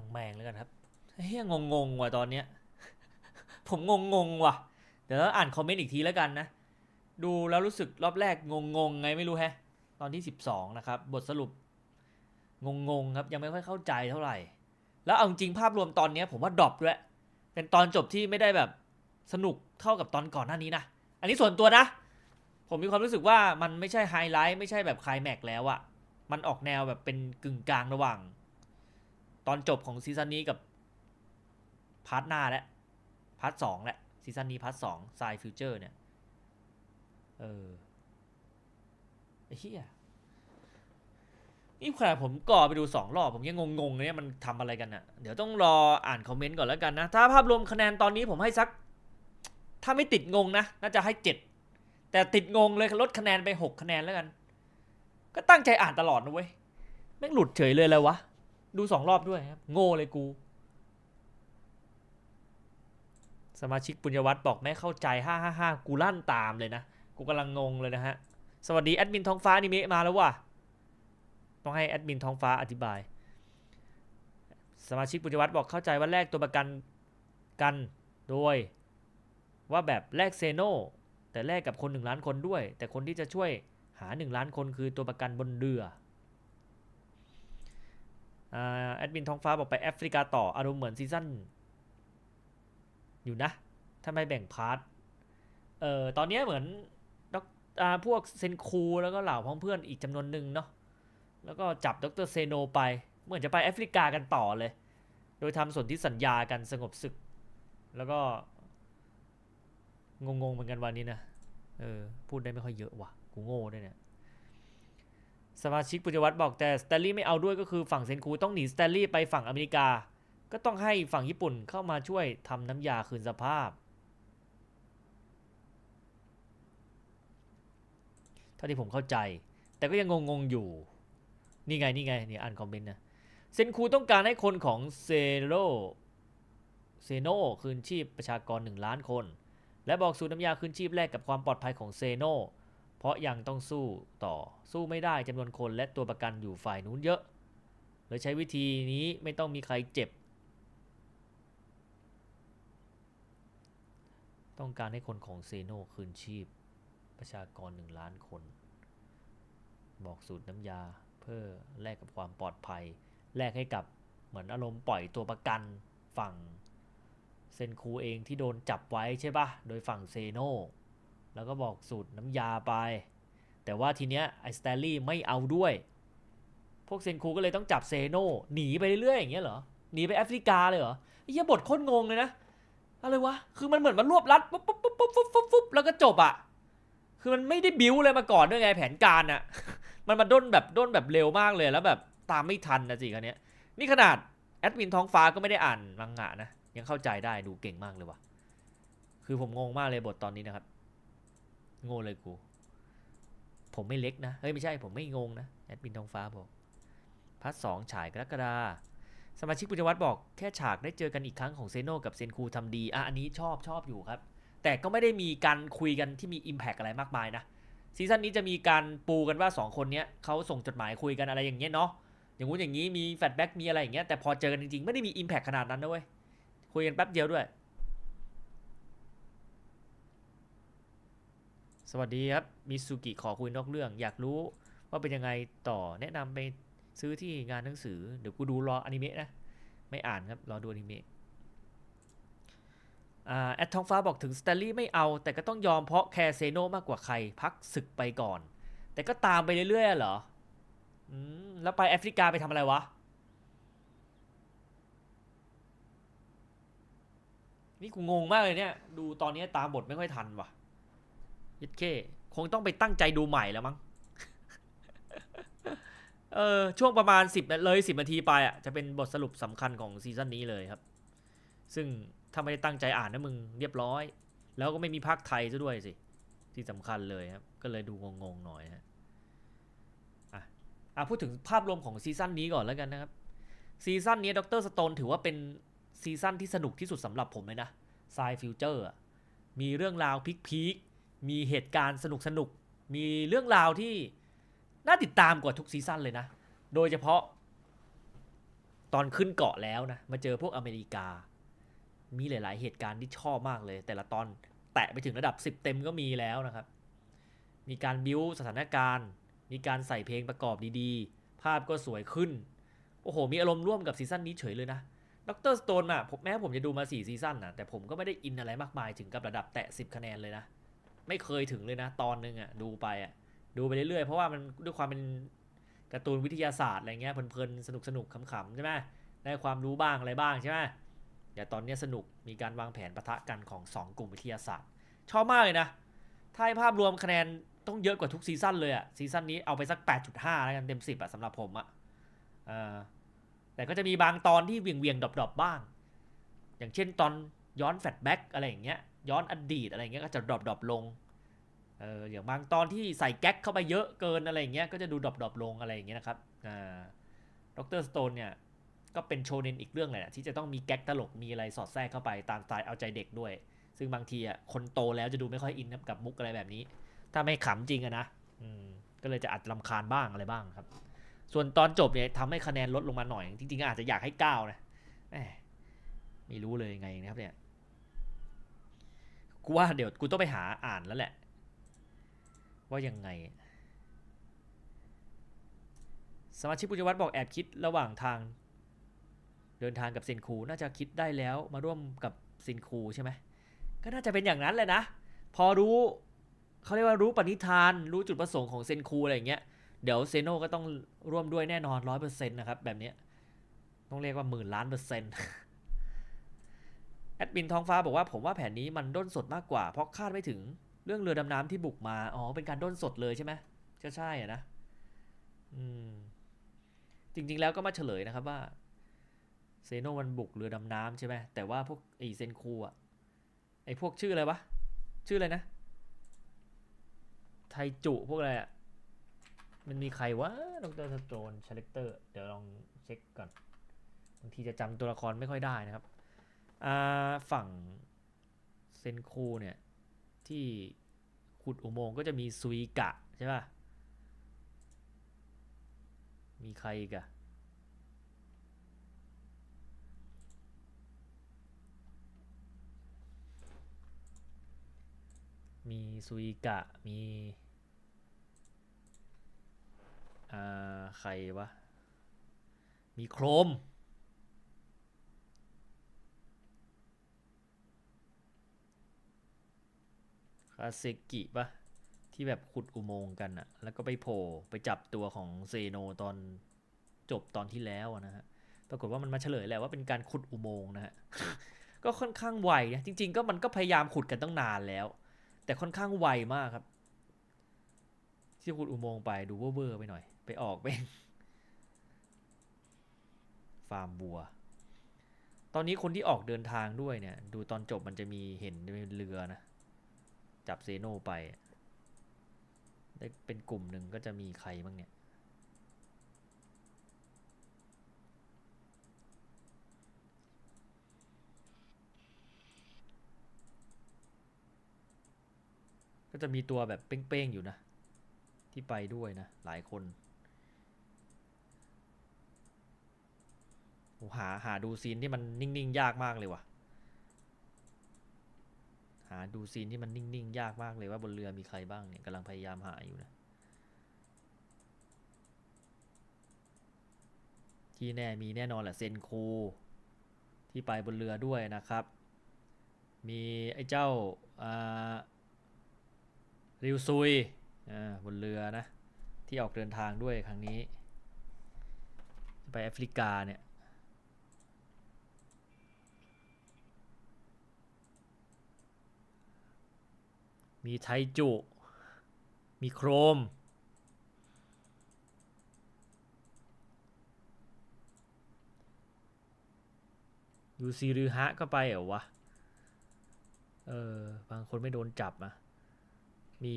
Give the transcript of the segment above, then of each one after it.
างแมงแล้วกันครับเฮียงงงว่ะตอนเนี้ย ผมงงงว่ะ เดี๋ยวอ่านคอมเมนต์อีกทีแล้วกันนะ ดูแล้วรู้สึกรอบแรกงงงไงไม่รู้แฮะ ตอนที่ 12 นะครับ บทสรุป งงๆครับ ยังไม่ค่อยเข้าใจเท่าไหร่ แล้วเอาจริงภาพรวมตอนเนี้ยผมว่าดรอปด้วย เป็นตอนจบที่ไม่ได้แบบสนุกเท่ากับตอนก่อนหน้านี้นะ อันนี้ส่วนตัวนะ ผมมีความรู้สึกว่ามันไม่ใช่ไฮไลท์ไม่ใช่แบบคลายแม็กซ์แล้วอะมันออกแนวแบบเป็นกึ่งกลางระหว่าง อนจบของซีซั่นนี้กับพาร์ทหน้าและพาร์ทสองและซีซั่นนี้พาร์ทสองไซฟิวเจอร์เนี่ย เออไอ้เหี้ยนี่ขนาดผมก่อไปดูสองรอบ ผมยังงงๆเลยเนี่ยมันทำอะไรกันอะเดี๋ยวต้องรออ่านคอมเมนต์ก่อนแล้วกันนะ ถ้าภาพรวมคะแนนตอนนี้ผมให้สัก ถ้าไม่ติดงงนะ น่าจะให้เจ็ดแต่ติดงงเลยลดคะแนนไปหกคะแนนแล้วกัน ก็ตั้งใจอ่านตลอดนะเว้ยแม่งหลุดเฉยเลยเลยวะ ดูสองรอบด้วยครับ โง่เลยกู สมาชิกปุญญวัตรบอกไม่เข้าใจ555กูลั่นตามเลยนะ กูกำลังงงเลยนะฮะ สวัสดีแอดมินท้องฟ้าอนิเมะมาแล้วว่ะ ต้องให้แอดมินท้องฟ้าอธิบาย สมาชิกปุญญวัตรบอกเข้าใจว่าแลกตัวประกันกันโดย ว่าแบบแลกเซโนแต่แลกกับคนหนึ่งล้านคนด้วย แต่คนที่จะช่วยหาหนึ่งล้านคนคือตัวประกันบนเรือ แอดมินท้องฟ้าบอกไปแอฟริกาต่ออารมณ์เหมือนซีซั่นอยู่นะถ้าไม่แบ่งพาร์ทเอ่อตอนนี้เหมือนด็อกพวกเซนคูแล้วก็เหล่าพ้องเพื่อนอีกจำนวนหนึ่งเนาะแล้วก็จับดรเซโนไปเหมือนจะไปแอฟริกากันต่อเลย โดยทำสนธิสัญญากันสงบศึก แล้วก็ งงๆเหมือนกันวันนี้นะเออพูดได้ไม่ค่อยเยอะว่ะ กูโง่ด้วยเนี่ย สมาชิกปุญญวัตรบอกแต่สแตนลีย์ไม่เอาด้วยก็คือฝั่งเซนคูต้องหนีสแตนลีย์ไปฝั่งอเมริกา ก็ต้องให้ฝั่งญี่ปุ่นเข้ามาช่วยทำน้ำยาคืนสภาพ เท่าที่ผมเข้าใจ แต่ก็ยังงงๆอยู่ นี่ไงนี่ไงนี่อ่านคอมเมนต์นะเซนคูต้องการให้คนของเซโรเซโนคืนชีพประชากรหนึ่งล้านคน และบอกสูตรน้ำยาคืนชีพแลกกับความปลอดภัยของเซโน เพราะยังต้องสู้ต่อสู้ไม่ได้จำนวนคนและตัวประกันอยู่ฝ่ายนู้นเยอะเลยใช้วิธีนี้ไม่ต้องมีใครเจ็บ ต้องการให้คนของเซโนคืนชีพ ประชากรหนึ่งล้านคน บอกสูตรน้ำยาเพื่อแลกกับความปลอดภัย แลกให้กับเหมือนอารมณ์ปล่อยตัวประกันฝั่งเซนคูเองที่โดนจับไว้ใช่ปะโดยฝั่งเซโน แล้วก็บอกสูตรน้ำยาไป แต่ว่าทีเนี้ยไอสแตลลี่ไม่เอาด้วย พวกเซนคูก็เลยต้องจับเซโนหนีไปเรื่อยอย่างเงี้ยเหรอ หนีไปแอฟริกาเลยเหรอไอ้เหี้ยบทโคตรงงเลยนะ อะไรวะ คือมันเหมือนมันรวบรัดปุ๊บปุ๊บปุ๊บปุ๊บปุ๊บปุ๊บปุ๊บแล้วก็จบอะคือมันไม่ได้บิวเลยมาก่อนด้วยไงแผนการอะมันมาด้นแบบด้นแบบเร็วมากเลยแล้วแบบตามไม่ทันนะสิคันเนี้ย นี่ขนาดแอดมินท้องฟ้าก็ไม่ได้อ่านมังงะนะ ยังเข้าใจได้ดูเก่งมากเลยว่ะ คือผมงงมากเลยบทตอนนี้นะครับ โง่เลยกู ผมไม่เล็กนะ เฮ้ย ไม่ใช่ผมไม่งงนะ แอดมินทองฟ้าบอกพาร์ทสองฉายกรกฎาสมาชิกปุญญวัฒน์บอกแค่ฉากได้เจอกันอีกครั้งของเซโนกับเซนคูทำดี อะ อันนี้ชอบชอบอยู่ครับ แต่ก็ไม่ได้มีการคุยกันที่มี Impact อะไรมากมายนะซีซั่นนี้จะมีการปูกันว่า 2 คนเนี้ยเขาส่งจดหมายคุยกันอะไรอย่างเงี้ยเนาะอย่างงู้นอย่างนี้มีแฟลชแบ็กมีอะไรอย่างเงี้ยแต่พอเจอกันจริงๆ ไม่ได้มี Impact ขนาดนั้นนะเว้ยคุยกันแป๊บเดียวด้วย สวัสดีครับมิสุกิขอคุยนอกเรื่อง อยากรู้ว่าเป็นยังไงต่อแนะนำไปซื้อที่งานหนังสือ เดี๋ยวกูดูรออนิเมะนะ ไม่อ่านครับ รอดูอนิเมะอ่าแอดทองฟ้าบอกถึงสแตลลี่ไม่เอา แต่ก็ต้องยอมเพราะแคร์เซโนมากกว่าใคร พักศึกไปก่อน แต่ก็ตามไปเรื่อยๆเหรออืมแล้วไปแอฟริกาไปทำอะไรวะ นี่กูงงมากเลยเนี่ย ดูตอนนี้ตามบทไม่ค่อยทันว่ะ ยิดเคคงต้องไปตั้งใจดูใหม่แล้วมั้ง เออช่วงประมาณ 10 เลย 10 นาทีไปอะ จะเป็นบทสรุปสำคัญของซีซั่นนี้เลยครับ ซึ่งถ้าไม่ได้ตั้งใจอ่านนะมึงเรียบร้อย แล้วก็ไม่มีภาคไทยซะด้วยสิ ที่สำคัญเลยครับ ก็เลยดูงงๆหน่อยฮะอะอะพูดถึงภาพรวมของซีซั่นนี้ก่อนแล้วกันนะครับซีซั่นนี้ดรสโตนถือว่าเป็นซีซั่นที่สนุกที่สุดสำหรับผมเลยนะไซฟิวเจอร์มีเรื่องราวพีคๆ มีเหตุการณ์สนุกสนุก มีเรื่องราวที่น่าติดตามกว่าทุกซีซั่นเลยนะ โดยเฉพาะ ตอนขึ้นเกาะแล้วนะ มาเจอพวกอเมริกา มีหลาย ๆ เหตุการณ์ที่ชอบมากเลย แต่ละตอนแตะไปถึงระดับ 10 เต็มก็มีแล้วนะครับ มีการบิวสถานการณ์ มีการใส่เพลงประกอบดีๆ ภาพก็สวยขึ้น โอ้โห มีอารมณ์ร่วมกับซีซั่นนี้เฉยเลยนะด็อกเตอร์สโตนอะผมแม้ผมจะดูมา 4 ซีซั่นนะแต่ผมก็ไม่ได้อินอะไรมากมายถึงกับระดับแตะ 10 คะแนนเลยนะ ไม่เคยถึงเลยนะ ตอนนึงอะดูไปอะดูไปเรื่อยๆ เพราะว่ามันด้วยความเป็นการ์ตูนวิทยาศาสตร์อะไรเงี้ยเพลินๆสนุกๆขำๆใช่ไหมได้ความรู้บ้างอะไรบ้างใช่ไหมแต่ตอนนี้สนุกมีการวางแผนปะทะกันของ 2 กลุ่มวิทยาศาสตร์ ชอบมากเลยนะ ถ้าภาพรวมคะแนนต้องเยอะกว่าทุกซีซั่นเลยอะซีซั่นนี้เอาไปสัก 8.5 แล้วกันเต็ม 10อะสำหรับผมอะแต่ก็จะมีบางตอนที่เวียงเวียงๆดรอปๆบ้าง อย่างเช่นตอนย้อนแฟลชแบ็กอะไรอย่างเงี้ย ย้อนอดีตอะไรเงี้ยก็จะดรอปดรอปลงเอออย่างบางตอนที่ใส่แก๊กเข้าไปเยอะเกินอะไรเงี้ยก็จะดูดรอปดรอปลงอะไรอย่างเงี้ยนะครับอ่าด็อกเตอร์สโตนเนี่ยก็เป็นโชเนนอีกเรื่องเลยนะที่จะต้องมีแก๊กตลกมีอะไรสอดแทรกเข้าไปตามสไตล์เอาใจเด็กด้วย ซึ่งบางทีอะคนโตแล้วจะดูไม่ค่อยอินกับมุกอะไรแบบนี้ ถ้าไม่ขำจริงอะนะอืมก็เลยจะอัดลำคาญบ้างอะไรบ้างครับ ส่วนตอนจบเนี่ยทำให้คะแนนลดลงมาหน่อย จริงๆอาจจะอยากให้เก้านะไม่รู้เลยไงนะครับเนี่ย กูว่าเดี๋ยวกูต้องไปหาอ่านแล้วแหละ ว่ายังไง สมาชิกปุญญวัฒน์บอกแอบคิดระหว่างทาง เดินทางกับเซนคูน่าจะคิดได้แล้วมาร่วมกับเซนคูใช่ไหมก็น่าจะเป็นอย่างนั้นแหละนะ พอรู้เขาเรียกว่ารู้ปณิธาน รู้จุดประสงค์ของเซนคูอะไรอย่างเงี้ยเดี๋ยวเซโนก็ต้องร่วมด้วยแน่นอนร้อยเปอร์เซ็นต์นะครับ แบบเนี้ยต้องเรียกว่าหมื่นล้านเปอร์เซ็นต์ แอดมินทองฟ้าบอกว่าผมว่าแผนนี้มันด้นสดมากกว่า เพราะคาดไม่ถึงเรื่องเรือดำน้ำที่บุกมา อ๋อ เป็นการด้นสดเลยใช่ไหมก็ใช่อะนะ อืม จริง ๆ แล้วก็มาเฉลยนะครับว่าเซโนมันบุกเรือดำน้ำใช่ไหมแต่ว่าพวกไอเซนคูอะไอพวกชื่ออะไรวะ ชื่ออะไรนะ ไทจุพวกอะไรอะมันมีใครวะดรสโตนชาเลคเตอร์ เดี๋ยวลองเช็คก่อน บางทีจะจำตัวละครไม่ค่อยได้นะครับ ฝั่งเซนคูเนี่ย ที่ขุดอุโมงค์ก็จะมีซุยกะใช่ป่ะ มีใครอีกอะมีซุยกะ มีอ่าใครวะ มีโครมาเซกิปะที่แบบขุดอุโมงค์กันอะแล้วก็ไปโผล่ไปจับตัวของเซโนตอนจบตอนที่แล้วอะนะฮะปรากฏว่ามันมาเฉลยแหละว่าเป็นการขุดอุโมงค์นะฮะก็ค่อนข้างไวนะจริง ๆ ก็มันก็พยายามขุดกันตั้งนานแล้ว แต่ค่อนข้างไวมากครับ ที่ขุดอุโมงค์ไปดูเวอร์ไปหน่อย ไปออกเป็นฟาร์มบัว ตอนนี้คนที่ออกเดินทางด้วยเนี่ย ดูตอนจบมันจะมีเห็นเป็นเรือนะ จับเซโนไป ได้เป็นกลุ่มหนึ่งก็จะมีใครบ้างเนี่ย ก็จะมีตัวแบบเป้งๆอยู่นะ ที่ไปด้วยนะ หลายคนหาหาดูซีนที่มันนิ่งๆ ยากมากเลยว่ะ หาดูซีนที่มันนิ่งๆ ยากมากเลยว่าบนเรือมีใครบ้างเนี่ยกำลังพยายามหาอยู่นะที่แน่มีแน่นอนแหละเซนคูที่ไปบนเรือด้วยนะครับ มีไอ้เจ้าริวซุยบนเรือนะที่ออกเดินทางด้วยครั้งนี้ ไปแอฟริกาเนี่ย มีไทจุ มีโครม ยูซีรือฮะก็ไปเหรอวะ เออ บางคนไม่โดนจับอะมี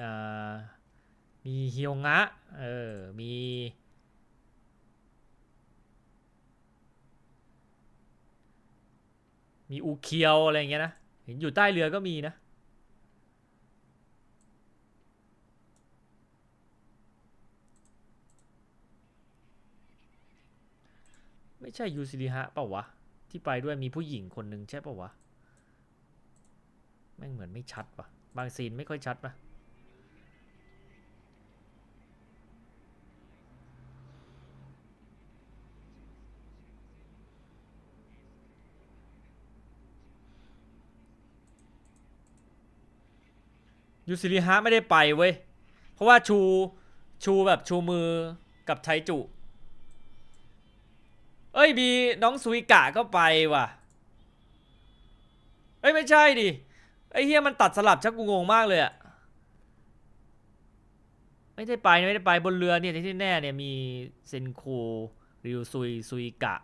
อ่า มีเฮียวงะ เออ มีมีอูเคียวอะไรเงี้ยนะ เห็นอยู่ใต้เรือก็มีนะ ไม่ใช่ยูซิริฮะเปล่าวะ ที่ไปด้วยมีผู้หญิงคนหนึ่งใช่เปล่าวะ แม่งเหมือนไม่ชัดวะบางซีนไม่ค่อยชัดปะยูซิริฮะไม่ได้ไปเว้ย เพราะว่าชูชูแบบชูมือกับไทจุ เอ้ยมีน้องซุยกะก็ไปว่ะ เอ้ยไม่ใช่ดิไอ้เฮียมันตัดสลับชักกูงงมากเลยอะไม่ได้ไปไม่ได้ไปบนเรือเนี่ยที่แน่เนี่ยมีเซนโคริวซุยซุยกะ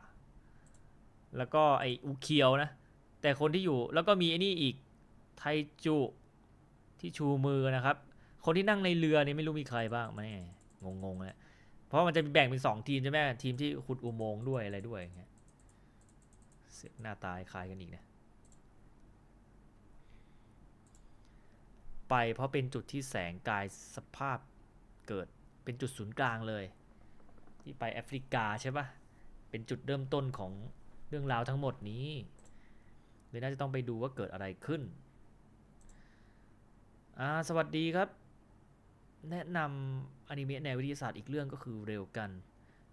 แล้วก็ไออุเคียวนะ แต่คนที่อยู่แล้วก็มีไอ้นี่อีกไทจุที่ชูมือนะครับ คนที่นั่งในเรือเนี่ยไม่รู้มีใครบ้างไหมงงงๆเลยเพ ราะมันจะแบ่งเป็นสองทีมใช่ไหมทีมที่ขุดอุโมงค์ด้วยอะไรด้วยอย่างเงี้ยเสียหน้าตายคลายกันอีกนะไปเพราะเป็นจุดที่แสงกายสภาพเกิดเป็นจุดศูนย์กลางเลย ที่ไปแอฟริกาใช่ปะเป็นจุดเริ่มต้นของเรื่องราวทั้งหมดนี้เลยน่าจะต้องไปดูว่าเกิดอะไรขึ้นอ่าสวัสดีครับ แนะนำอนิเมะแนววิทยาศาสตร์อีกเรื่องก็คือเร็วกัน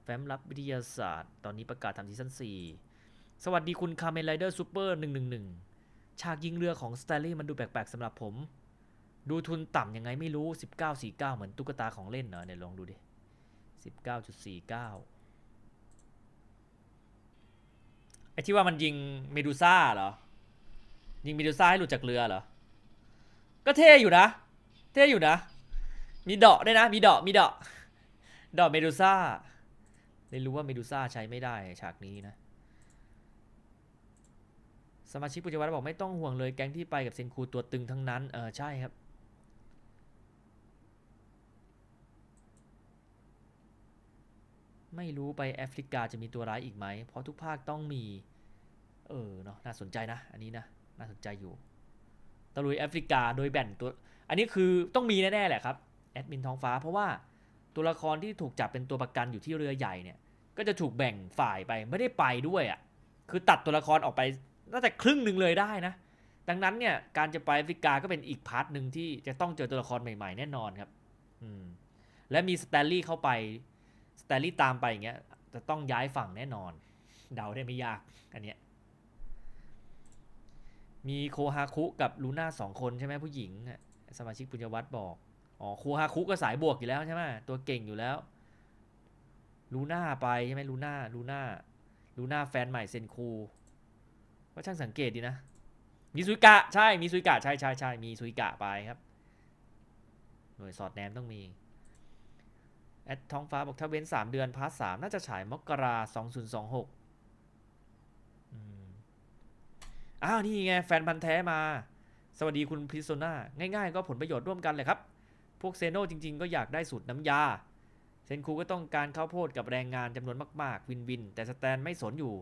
แฟ้มลับวิทยาศาสตร์ ตอนนี้ประกาศทำซีซั่น4 สวัสดีคุณคาเมนไรเดอร์ซูเปอร์111 ฉากยิงเรือของส t ต n ลี่มันดูแปลกๆสำหรับผม ดูทุนต่ำยังไงไม่รู้ 1949 เหมือนตุ๊กตาของเล่นเหรอเนี่ยลองดูดิ 19.49ไอที่ว่ามันยิงเมดูซ่าเหรอ ยิงเมดูซ่าให้หลุดจากเรือเหรอ ก็เท่อยู่นะ เท่อยู่นะ มีดาะด้วยนะ มีดาะมีดาะดาะเมดูซ่าเลยรู้ว่าเมดูซ่าใช้ไม่ได้ฉากนี้นะ สมาชิกปัจจุบันบอกไม่ต้องห่วงเลยแก๊งที่ไปกับเซนคูตัวตึงทั้งนั้น เออใช่ครับไม่รู้ไปแอฟริกาจะมีตัวร้ายอีกไหม เพราะทุกภาคต้องมี เออเนาะน่าสนใจนะ อันนี้นะ น่าสนใจอยู่ตะลุยแอฟริกาโดยแบ่งตัว อันนี้คือต้องมีแน่ ๆ แหละครับ แอดมินท้องฟ้า เพราะว่าตัวละครที่ถูกจับเป็นตัวประกันอยู่ที่เรือใหญ่เนี่ย ก็จะถูกแบ่งฝ่ายไปไม่ได้ไปด้วยอะ่ะคือตัดตัวละครออกไปน่าจะครึ่งหนึ่งเลยได้นะ ดังนั้นเนี่ยการจะไปแอฟริกาก็เป็นอีกพาร์ทหนึ่งที่จะต้องเจอตัวละครใหม่ๆแน่นอนครับอืมและมีสแตนลีย์เข้าไปสแตนลีย์ตามไปอย่างเงี้ยจะต้องย้ายฝั่งแน่นอน เดาได้ไม่ยากอันเนี้ยมีโคฮาคุกับลูน่าสองคนใช่ไหมผู้หญิงอะสมาชิกปุญญวัตรบอก อ๋อโคฮาคุก็สายบวกอยู่แล้วใช่ไหมตัวเก่งอยู่แล้วลูน่าไปใช่ไหมลูน่าลูน่าลูน่าแฟนใหม่เซนคูก็ช่างสังเกตดีนะ มีซุยกะใช่มีซุยกะใช่ใช่ใช่มีซุยกะไปครับ หน่วยสอดแนมต้องมีแอดท้องฟ้าบอกถ้าเว้น 3 เดือนพาร์ทสามน่าจะฉายมกราสองศูนย์สองหกอ้าว นี่ไง แฟนพันธ์แท้มา สวัสดีคุณพิโซนาง่ายๆ ก็ผลประโยชน์ร่วมกันเลยครับ พวกเซโนจริง ๆ ก็อยากได้สูตรน้ำยา เซนคูก็ต้องการข้าวโพดกับแรงงานจำนวนมาก ๆ วินวิน แต่สแตนไม่สนอยู่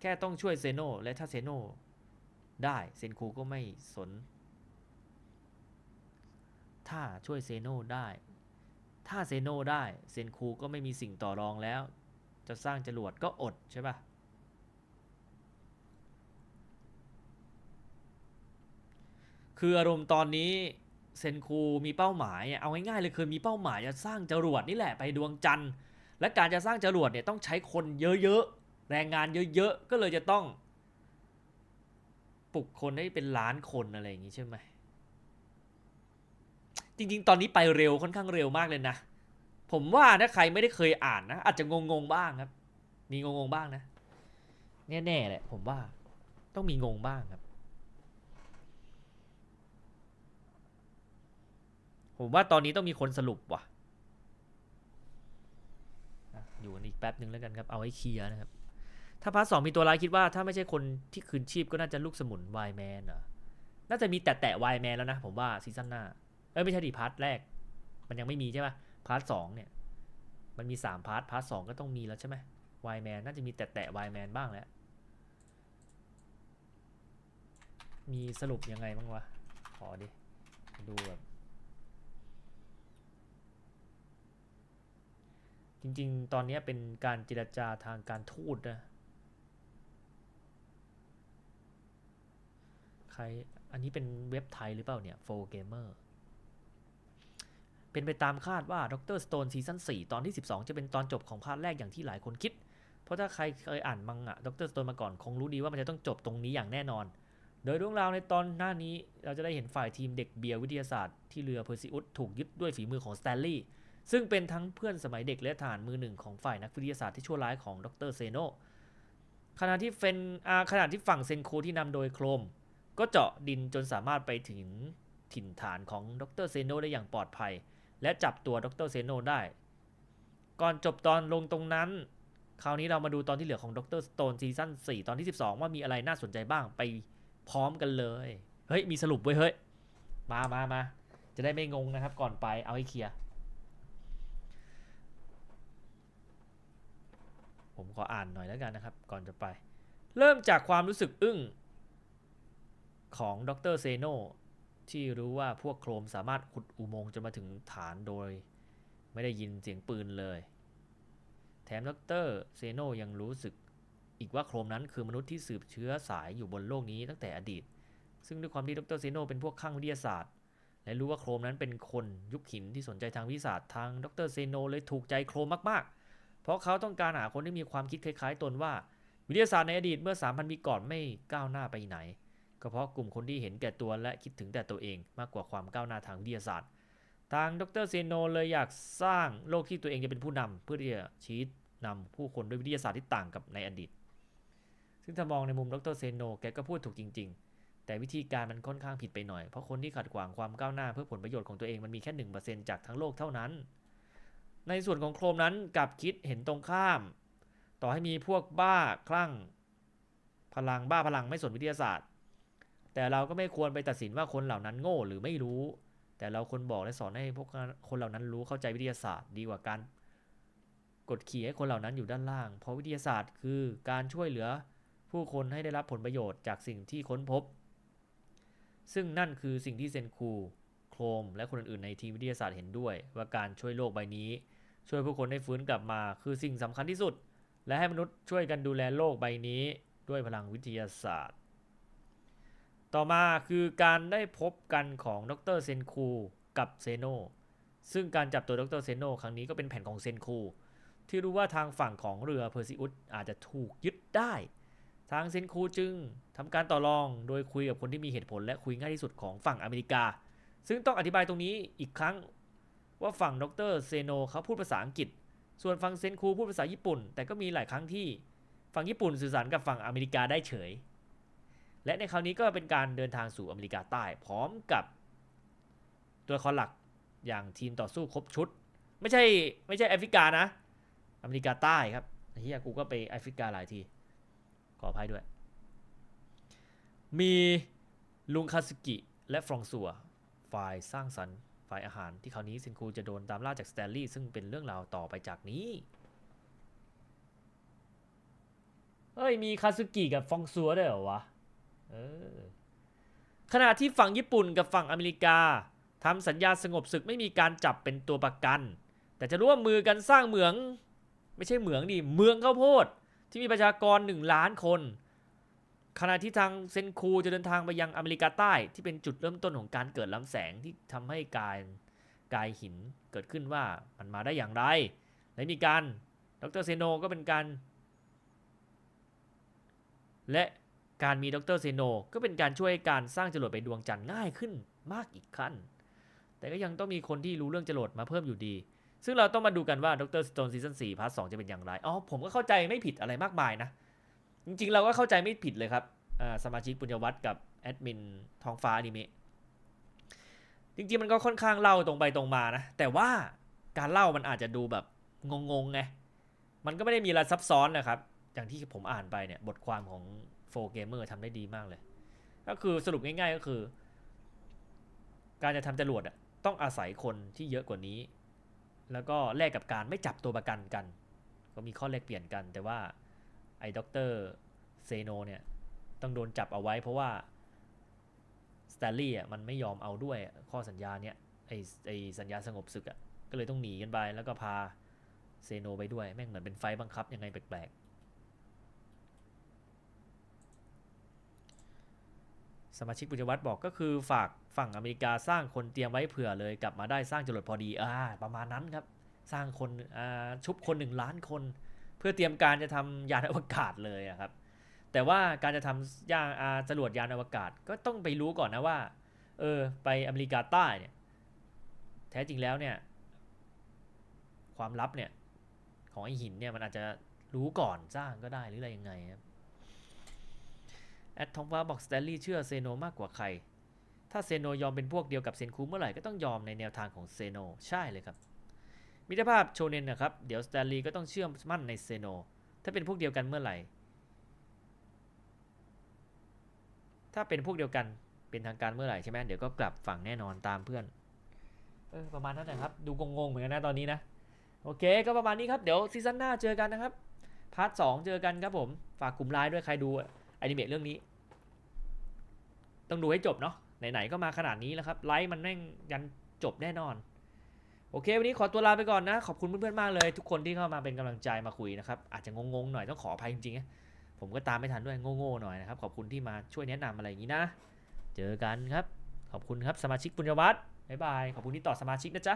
แค่ต้องช่วยเซโนและถ้าเซโนได้เซนคูก็ไม่สน ถ้าช่วยเซโนได้ ถ้าเซโนได้เซนคูก็ไม่มีสิ่งต่อรองแล้ว จะสร้างจรวดก็อดใช่ปะคืออารมณ์ตอนนี้ เซนคูมีเป้าหมายเอาง่ายๆเลยคือมีเป้าหมายจะสร้างจรวดนี่แหละไปดวงจันทร์ และการจะสร้างจรวดเนี่ยต้องใช้คนเยอะๆแรงงานเยอะๆก็เลยจะต้องปลุกคนให้เป็นล้านคนอะไรอย่างนี้ใช่ไหมจริงๆ ตอนนี้ไปเร็วค่อนข้างเร็วมากเลยนะ ผมว่าถ้าใครไม่ได้เคยอ่านนะ อาจจะงงๆบ้างครับ มีงงๆบ้างนะแน่ๆแหละผมว่าต้องมีงงบ้างครับ ผมว่าตอนนี้ต้องมีคนสรุปว่ะ อยู่กันอีกแป๊บหนึ่งแล้วกันครับ เอาให้เคลียร์นะครับ ถ้าพาร์ทสองมีตัวร้ายคิดว่าถ้าไม่ใช่คนที่คืนชีพก็น่าจะลูกสมุนวายแมนเหรอ น่าจะมีแต่แตะวายแมนแล้วนะ ผมว่าซีซั่นหน้า เอ้ยไม่ใช่ดิพาร์ทแรก มันยังไม่มีใช่ปะพาร์ทสองเนี่ย มันมีสามพาร์ท พาร์ทสองก็ต้องมีแล้วใช่ไหมวายแมนน่าจะมีแต่แตะวายแมนบ้างแล้ว มีสรุปยังไงบ้างวะ ขอดิ ดูแบบ จริง ๆ ตอนนี้เป็นการเจรจาทางการทูตนะ ใคร อันนี้เป็นเว็บไทยหรือเปล่าเนี่ย4 Gamer เป็นไปตามคาดว่าดรสโตนซีซั่น4ตอนที่ 12 จะเป็นตอนจบของพาร์ทแรกอย่างที่หลายคนคิด เพราะถ้าใครเคยอ่านมังงะดรสโตนมาก่อนคงรู้ดีว่ามันจะต้องจบตรงนี้อย่างแน่นอน โดยเรื่องราวในตอนหน้านี้เราจะได้เห็นฝ่ายทีมเด็กเบียร์วิทยาศาสตร์ที่เรือเพอร์ซิอุสถูกยึดด้วยฝีมือของสแตนลีย์ ซึ่งเป็นทั้งเพื่อนสมัยเด็กและทหารมือหนึ่งของฝ่ายนักวิทยาศาสตร์ที่ชั่วร้ายของดรเซโนขณะที่เฟนอาขณะที่ฝั่งเซนโคที่นำโดยโครม ก็เจาะดินจนสามารถไปถึงถิ่นฐานของดรเซโนได้อย่างปลอดภัย และจับตัวดรเซโนได้ ก่อนจบตอนลงตรงนั้น คราวนี้เรามาดูตอนที่เหลือของดรสโตนซีซั่น4ตอนที่ 12 ว่ามีอะไรน่าสนใจบ้างไปพร้อมกันเลย เฮ้ย มีสรุปไว้ยเฮ้ย มามามาจะได้ไม่งงนะครับก่อนไปเอาให้เคลียร์ ผมขออ่านหน่อยแล้วกันนะครับ ก่อนจะไป เริ่มจากความรู้สึกอึ้งของดรเซโนที่รู้ว่าพวกโครมสามารถขุดอุโมงค์จนมาถึงฐานโดย ไม่ได้ยินเสียงปืนเลย แถมดรเซโนยังรู้สึกอีกว่าโครมนั้นคือมนุษย์ที่สืบเชื้อสายอยู่บนโลกนี้ตั้งแต่อดีต ซึ่งด้วยความที่ดรเซโนเป็นพวกข้างวิทยาศาสตร์ และรู้ว่าโครมนั้นเป็นคนยุคหินที่สนใจทางวิทยาศาสตร์ทางดรเซโนเลยถูกใจโครมมากๆ เพราะเขาต้องการหาคนที่มีความคิดคล้ายๆ ตนว่า วิทยาศาสตร์ในอดีตเมื่อ 3,000 ปีก่อนไม่ก้าวหน้าไปไหน ก็เพราะกลุ่มคนที่เห็นแก่ตัวและคิดถึงแต่ตัวเองมากกว่าความก้าวหน้าทางวิทยาศาสตร์ ทางดรเซโนเลยอยากสร้างโลกที่ตัวเองจะเป็นผู้นำเพื่อที่จะชี้นำผู้คนด้วยวิทยาศาสตร์ที่ต่างกับในอดีต ซึ่งถ้ามองในมุมดรเซโนแกก็พูดถูกจริง ๆแต่วิธีการมันค่อนข้างผิดไปหน่อย เพราะคนที่ขัดขวางความก้าวหน้าเพื่อผลประโยชน์ของตัวเองมันมีแค่หนึ่งเปอร์เซ็นจากทั้งโลกเท่านั้น ในส่วนของโครมนั้นกลับคิดเห็นตรงข้าม ต่อให้มีพวกบ้าคลั่ง พลังบ้าพลังไม่สนวิทยาศาสตร์ แต่เราก็ไม่ควรไปตัดสินว่าคนเหล่านั้นโง่หรือไม่รู้ แต่เราควรบอกและสอนให้พวกคนเหล่านั้นรู้เข้าใจวิทยาศาสตร์ดีกว่าการกดขี่ให้คนเหล่านั้นอยู่ด้านล่าง เพราะวิทยาศาสตร์คือการช่วยเหลือผู้คนให้ได้รับผลประโยชน์จากสิ่งที่ค้นพบ ซึ่งนั่นคือสิ่งที่เซนคู โครม และคนอื่นๆในทีมวิทยาศาสตร์เห็นด้วย ว่าการช่วยโลกใบนี้ ช่วยผู้คนให้ฟื้นกลับมา คือสิ่งสำคัญที่สุด และให้มนุษย์ช่วยกันดูแลโลกใบนี้ด้วยพลังวิทยาศาสตร์ ต่อมาคือการได้พบกันของดรเซนคูกับเซโนซึ่งการจับตัวดรเซโนครั้งนี้ก็เป็นแผนของเซนคูที่รู้ว่าทางฝั่งของเรือเพอร์ซิอุสอาจจะถูกยึดได้ ทางเซนคูจึงทำการต่อรองโดยคุยกับคนที่มีเหตุผลและคุยง่ายที่สุดของฝั่งอเมริกา ซึ่งต้องอธิบายตรงนี้อีกครั้ง ว่าฝั่งดรเซโนเขาพูดภาษาอังกฤษ ส่วนฝั่งเซนคูพูดภาษาญี่ปุ่น แต่ก็มีหลายครั้งที่ฝั่งญี่ปุ่นสื่อสารกับฝั่งอเมริกาได้เฉย และในคราวนี้ก็เป็นการเดินทางสู่อเมริกาใต้ พร้อมกับตัวละครหลักอย่างทีมต่อสู้ครบชุด ไม่ใช่ไม่ใช่แอฟริกานะ อเมริกาใต้ครับเฮียกูก็ไปแอฟริกาหลายที ขออภัยด้วย มีลุงคาสกิและฟรองซัวฝ่ายสร้างสรรค์ ฝ่ายอาหารที่คราวนี้ซินคูจะโดนตามล่าจากสแตนลีย์ซึ่งเป็นเรื่องราวต่อไปจากนี้ เฮ้ย มีคาสึกิกับฟองซัวด้วยเหรอวะ เออ ขณะที่ฝั่งญี่ปุ่นกับฝั่งอเมริกาทำสัญญาสงบศึกไม่มีการจับเป็นตัวประกัน แต่จะร่วมมือกันสร้างเหมือง ไม่ใช่เหมืองดิ เมืองข้าวโพด ที่มีประชากร 1 ล้านคน ขณะที่ทางเซนคูจะเดินทางไปยังอเมริกาใต้ที่เป็นจุดเริ่มต้นของการเกิดลำแสงที่ทำให้กายกายหินเกิดขึ้นว่ามันมาได้อย่างไร และมีการดรเซโนก็เป็นการ และการมีดรเซโนก็เป็นการช่วยการสร้างจรวดไปดวงจันทร์ง่ายขึ้นมากอีกขั้น แต่ก็ยังต้องมีคนที่รู้เรื่องจรวดมาเพิ่มอยู่ดี ซึ่งเราต้องมาดูกันว่าดรสโตนซีซั่น4พาร์ท2จะเป็นอย่างไร อ๋อ ผมก็เข้าใจไม่ผิดอะไรมากมายนะ จริงๆ เราก็เข้าใจไม่ผิดเลยครับสมาชิกปุญญวัฒน์กับแอดมินทองฟ้าอนิเมะจริงๆ มันก็ค่อนข้างเล่าตรงไปตรงมานะ แต่ว่าการเล่ามันอาจจะดูแบบงงๆไง มันก็ไม่ได้มีอะไรซับซ้อนนะครับ อย่างที่ผมอ่านไปเนี่ยบทความของโฟเกมเมอร์ทำได้ดีมากเลย ก็คือสรุปง่ายๆก็คือ การจะทำจรวดอะต้องอาศัยคนที่เยอะกว่านี้ แล้วก็แลกกับการไม่จับตัวประกันกัน ก็มีข้อแลกเปลี่ยนกัน แต่ว่า ไอ้ด็อกเตอร์เซโนเนี่ยต้องโดนจับเอาไว้เพราะว่าสแตนลีย์อะมันไม่ยอมเอาด้วยข้อสัญญาเนี่ยไอ้ไอ้สัญญาสงบศึกอะก็เลยต้องหนีกันไปแล้วก็พาเซโนไปด้วย แม่งเหมือนเป็นไฟบังคับยังไงแปลกๆ สมาชิกปุญญวัฒน์บอกก็คือฝากฝั่งอเมริกาสร้างคนเตรียมไว้เผื่อเลยกลับมาได้สร้างจรวดพอดีอ่าประมาณนั้นครับ สร้างคนอ่าชุบคนหนึ่งล้านคน เพื่อเตรียมการจะทำยานอวกาศเลยอะครับ แต่ว่าการจะทำยานอาจรวดยานอวกาศก็ต้องไปรู้ก่อนนะว่า เออ ไปอเมริกาใต้เนี่ย แท้จริงแล้วเนี่ย ความลับเนี่ย ของไอหินเนี่ยมันอาจจะรู้ก่อนสร้างก็ได้หรืออะไรยังไงครับแอดทองฟ้าบอกสแตนลีย์เชื่อเซโนมากกว่าใคร ถ้าเซโนยอมเป็นพวกเดียวกับเซนคูเมื่อไหร่ก็ต้องยอมในแนวทางของเซโนใช่เลยครับ มิตรภาพโชเนนนะครับ เดี๋ยวสแตนลีย์ก็ต้องเชื่อมมั่นในเซโน ถ้าเป็นพวกเดียวกันเมื่อไหร่ ถ้าเป็นพวกเดียวกันเป็นทางการเมื่อไหร่ใช่ไหมเดี๋ยวก็กลับฝั่งแน่นอนตามเพื่อนเออประมาณนั้นนะครับ ดูงงๆเหมือนกันนะตอนนี้นะ โอเค ก็ประมาณนี้ครับ เดี๋ยวซีซั่นหน้าเจอกันนะครับ พาร์ทสองเจอกันครับผม ฝากกลุ่มไลน์ด้วยใครดูอนิเมะเรื่องนี้ ต้องดูให้จบเนาะ ไหนๆก็มาขนาดนี้แล้วครับ ไลฟ์มันแม่งยันจบแน่นอน โอเค วันนี้ขอตัวลาไปก่อนนะ ขอบคุณเพื่อนๆมากเลย ทุกคนที่เข้ามาเป็นกำลังใจมาคุยนะครับ อาจจะงงๆหน่อยต้องขออภัยจริงๆ ผมก็ตามไม่ทันด้วยโง่ๆหน่อยนะครับ ขอบคุณที่มาช่วยแนะนำอะไรอย่างนี้นะ เจอกันครับ ขอบคุณครับสมาชิกปุญญวัฒน์บ๊ายบาย ขอบคุณที่ต่อสมาชิกนะจ๊ะ